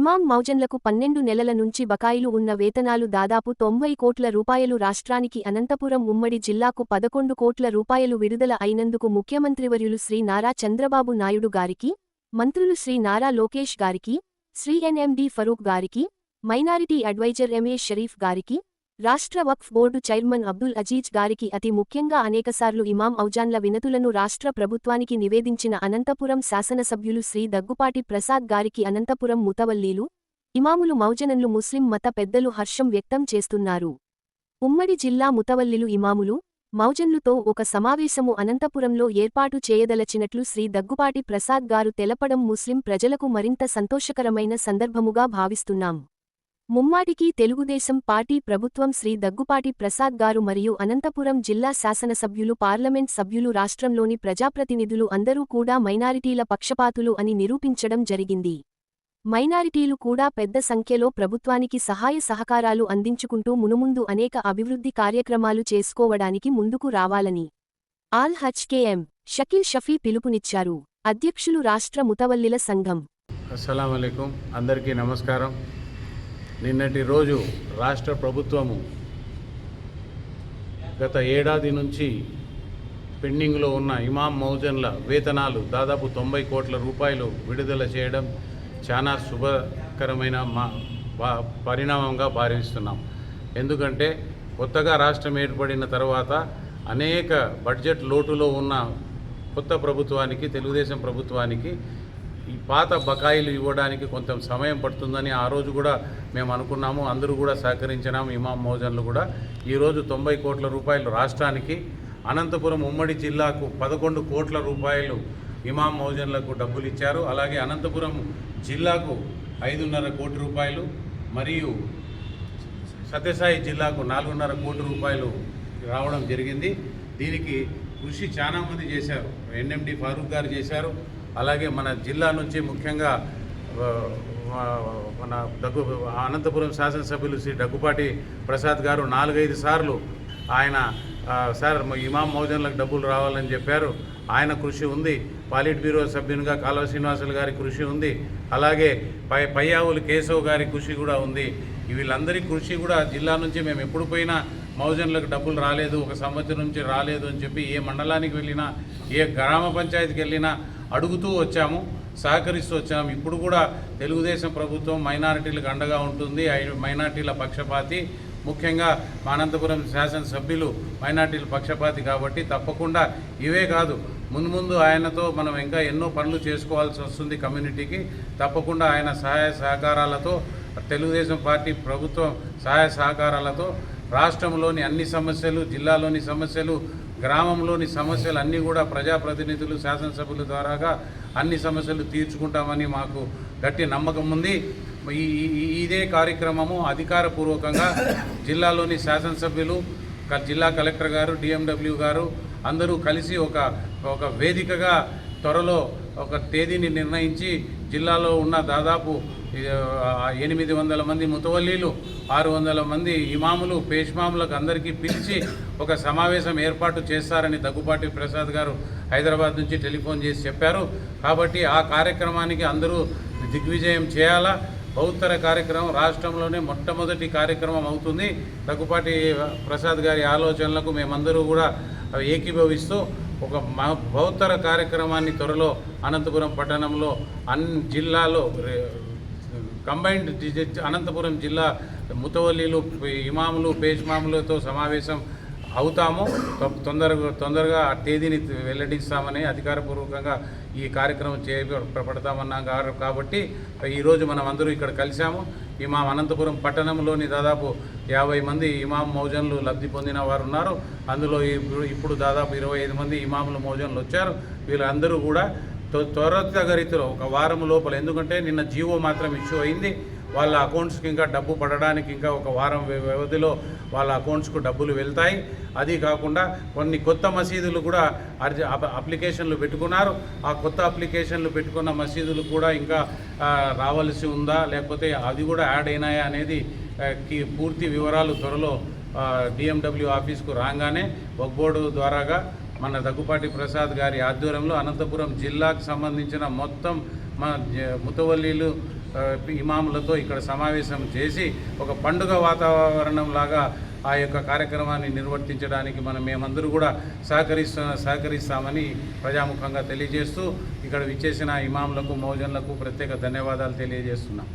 ఇమాం మౌజన్లకు పన్నెండు నెలల నుంచి బకాయిలు ఉన్న వేతనాలు దాదాపు తొంభై కోట్ల రూపాయలు రాష్ట్రానికి అనంతపురం ఉమ్మడి జిల్లాకు పదకొండు కోట్ల రూపాయలు విడుదల అయినందుకు ముఖ్యమంత్రివర్యులు శ్రీ నారా చంద్రబాబు నాయుడు గారికి మంత్రులు శ్రీ నారా లోకేష్ గారికి శ్రీ ఎన్ఎండి ఫరూక్ గారికి మైనారిటీ అడ్వైజర్ ఎంఏ షరీఫ్ గారికి రాష్ట్ర వక్ఫ్ బోర్డు చైర్మన్ అబ్దుల్ అజీజ్ గారికి అతి ముఖ్యంగా అనేకసార్లు ఇమాం ఔజాన్ల వినతులను రాష్ట్ర ప్రభుత్వానికి నివేదించిన అనంతపురం శాసనసభ్యులు శ్రీ దగ్గుపాటి ప్రసాద్ గారికి అనంతపురం ముతవల్లీలు ఇమాములు మౌజనన్లు ముస్లిం మత పెద్దలు హర్షం వ్యక్తం చేస్తున్నారు. ఉమ్మడి జిల్లా ముతవల్లిలు ఇమాములు మౌజన్లుతో ఒక సమావేశము అనంతపురంలో ఏర్పాటు చేయదలచినట్లు శ్రీ దగ్గుపాటి ప్రసాద్ గారు తెలపడం ముస్లిం ప్రజలకు మరింత సంతోషకరమైన సందర్భముగా భావిస్తున్నాం. ముమ్మాటికి తెలుగుదేశం పార్టీ ప్రభుత్వం శ్రీ దగ్గుపాటి ప్రసాద్ గారు మరియు అనంతపురం జిల్లా శాసనసభ్యులు పార్లమెంట్ సభ్యులు రాష్ట్రంలోని ప్రజాప్రతినిధులు అందరూ కూడా మైనారిటీల పక్షపాతులు అని నిరూపించడం జరిగింది. మైనారిటీలు కూడా పెద్ద సంఖ్యలో ప్రభుత్వానికి సహాయ సహకారాలు అందించుకుంటూ మునుముందు అనేక అభివృద్ధి కార్యక్రమాలు చేసుకోవడానికి ముందుకు రావాలని ఆల్ హెచ్కేఎం షకీల్ షఫీ పిలుపునిచ్చారు. అధ్యక్షులు రాష్ట్ర ముతవల్లిల సంఘం. అస్సలం అందరికీ నమస్కారం. నిన్నటి రోజు రాష్ట్ర ప్రభుత్వము గత ఏడాది నుంచి పెండింగ్లో ఉన్న ఇమాం మౌజన్ల వేతనాలు దాదాపు తొంభై కోట్ల రూపాయలు విడుదల చేయడం చాలా శుభకరమైన మా పరిణామంగా భావిస్తున్నాం. ఎందుకంటే కొత్తగా రాష్ట్రం ఏర్పడిన తర్వాత అనేక బడ్జెట్ లోటులో ఉన్న కొత్త ప్రభుత్వానికి తెలుగుదేశం ప్రభుత్వానికి ఈ పాత బకాయిలు ఇవ్వడానికి కొంత సమయం పడుతుందని ఆ రోజు కూడా మేము అనుకున్నాము. అందరూ కూడా సహకరించినాము ఇమాం మోజన్లు కూడా. ఈరోజు తొంభై కోట్ల రూపాయలు రాష్ట్రానికి అనంతపురం ఉమ్మడి జిల్లాకు పదకొండు కోట్ల రూపాయలు ఇమాం మోజన్లకు డబ్బులు ఇచ్చారు. అలాగే అనంతపురం జిల్లాకు ఐదున్నర కోటి రూపాయలు మరియు సత్యసాయి జిల్లాకు నాలుగున్నర కోటి రూపాయలు రావడం జరిగింది. దీనికి కృషి చాలామంది చేశారు. ఎన్ఎండి ఫారూక్ గారు చేశారు. అలాగే మన జిల్లా నుంచి ముఖ్యంగా మన దగ్గు అనంతపురం శాసనసభ్యులు శ్రీ దగ్గుపాటి ప్రసాద్ గారు నాలుగైదు సార్లు ఆయన సార్ ఇమాం మౌజన్లకు డబ్బులు రావాలని చెప్పారు. ఆయన కృషి ఉంది. పాలిట్ బ్యూరో సభ్యునిగా కాలువ శ్రీనివాసులు గారి కృషి ఉంది. అలాగే పై పయ్యావులు కేశవ్ గారి కృషి కూడా ఉంది. వీళ్ళందరి కృషి కూడా జిల్లా నుంచి మేము ఎప్పుడు పోయినా మౌజన్లకు డబ్బులు రాలేదు ఒక సంవత్సరం నుంచి రాలేదు అని చెప్పి ఏ మండలానికి వెళ్ళినా ఏ గ్రామ పంచాయతీకి వెళ్ళినా అడుగుతూ వచ్చాము సహకరిస్తూ వచ్చాము. ఇప్పుడు కూడా తెలుగుదేశం ప్రభుత్వం మైనారిటీలకు అండగా ఉంటుంది. మైనార్టీల పక్షపాతి. ముఖ్యంగా మా అనంతపురం శాసనసభ్యులు మైనార్టీల పక్షపాతి కాబట్టి తప్పకుండా ఇవే కాదు. ముందు ముందు ఆయనతో మనం ఇంకా ఎన్నో పనులు చేసుకోవాల్సి వస్తుంది కమ్యూనిటీకి. తప్పకుండా ఆయన సహాయ సహకారాలతో తెలుగుదేశం పార్టీ ప్రభుత్వం సహాయ సహకారాలతో రాష్ట్రంలోని అన్ని సమస్యలు జిల్లాలోని సమస్యలు గ్రామంలోని సమస్యలు అన్నీ కూడా ప్రజాప్రతినిధులు శాసనసభ్యుల ద్వారాగా అన్ని సమస్యలు తీర్చుకుంటామని మాకు గట్టి నమ్మకం ఉంది. ఈ ఇదే కార్యక్రమము అధికారపూర్వకంగా జిల్లాలోని శాసనసభ్యులు జిల్లా కలెక్టర్ గారు డిఎండబ్ల్యూ గారు అందరూ కలిసి ఒక ఒక వేదికగా త్వరలో ఒక తేదీని నిర్ణయించి జిల్లాలో ఉన్న దాదాపు ఎనిమిది వందల మంది ముతవల్లీలు ఆరు వందల మంది ఇమాములు పేష్మాములకు అందరికీ పిలిచి ఒక సమావేశం ఏర్పాటు చేస్తారని దగ్గుపాటి ప్రసాద్ గారు హైదరాబాద్ నుంచి టెలిఫోన్ చేసి చెప్పారు. కాబట్టి ఆ కార్యక్రమానికి అందరూ దిగ్విజయం చేయాలా? బహుత్తర కార్యక్రమం రాష్ట్రంలోనే మొట్టమొదటి కార్యక్రమం అవుతుంది. దగ్గుపాటి ప్రసాద్ గారి ఆలోచనలకు మేమందరూ కూడా ఏకీభవిస్తూ ఒక మ- కార్యక్రమాన్ని త్వరలో అనంతపురం పట్టణంలో అన్ని జిల్లాలో కంబైన్డ్ అనంతపురం జిల్లా ముతవల్లీలు ఇమాములు పేష్మాములతో సమావేశం అవుతాము. తొందరగా తొందరగా ఆ తేదీని వెల్లడిస్తామని అధికారపూర్వకంగా ఈ కార్యక్రమం చేపడతామన్నాం కాబట్టి ఈరోజు మనం అందరూ ఇక్కడ కలిసాము ఇమాం అనంతపురం పట్టణంలోని దాదాపు యాభై మంది ఇమాం మౌజన్లు లబ్ధి పొందిన వారు ఉన్నారు అందులో ఇప్పుడు దాదాపు ఇరవై ఐదు మంది ఇమాములు మౌజన్లు వచ్చారు. వీళ్ళందరూ కూడా త్వ- ఒక వారం లోపల ఎందుకంటే నిన్న జీవో మాత్రం ఇష్యూ అయింది. వాళ్ళ అకౌంట్స్కి ఇంకా డబ్బు పడడానికి ఇంకా ఒక వారం వ్యవధిలో వాళ్ళ అకౌంట్స్కు డబ్బులు వెళ్తాయి. అది కాకుండా కొన్ని కొత్త మసీదులు కూడా అర్జీ అప్లికేషన్లు పెట్టుకున్నారు. ఆ కొత్త అప్లికేషన్లు పెట్టుకున్న మసీదులు కూడా ఇంకా రావాల్సి ఉందా? లేకపోతే అది కూడా యాడ్ అయినాయా అనేది పూర్తి వివరాలు త్వరలో డిఎండబ్ల్యూ ఆఫీస్కు రాగానే వక్ బోర్డు ద్వారాగా మన దగ్గుపాటి ప్రసాద్ గారి ఆధ్వర్యంలో అనంతపురం జిల్లాకు సంబంధించిన మొత్తం మన ముతవల్లీలు ఇమాములతో ఇక్కడ సమావేశం చేసి ఒక పండుగ వాతావరణం లాగా ఆ యొక్క కార్యక్రమాన్ని నిర్వర్తించడానికి మనం మేమందరూ కూడా సహకరిస్తు సహకరిస్తామని ప్రజాముఖంగా తెలియజేస్తూ ఇక్కడ విచ్చేసిన ఇమాములకు మౌజన్లకు ప్రత్యేక ధన్యవాదాలు తెలియజేస్తున్నాం.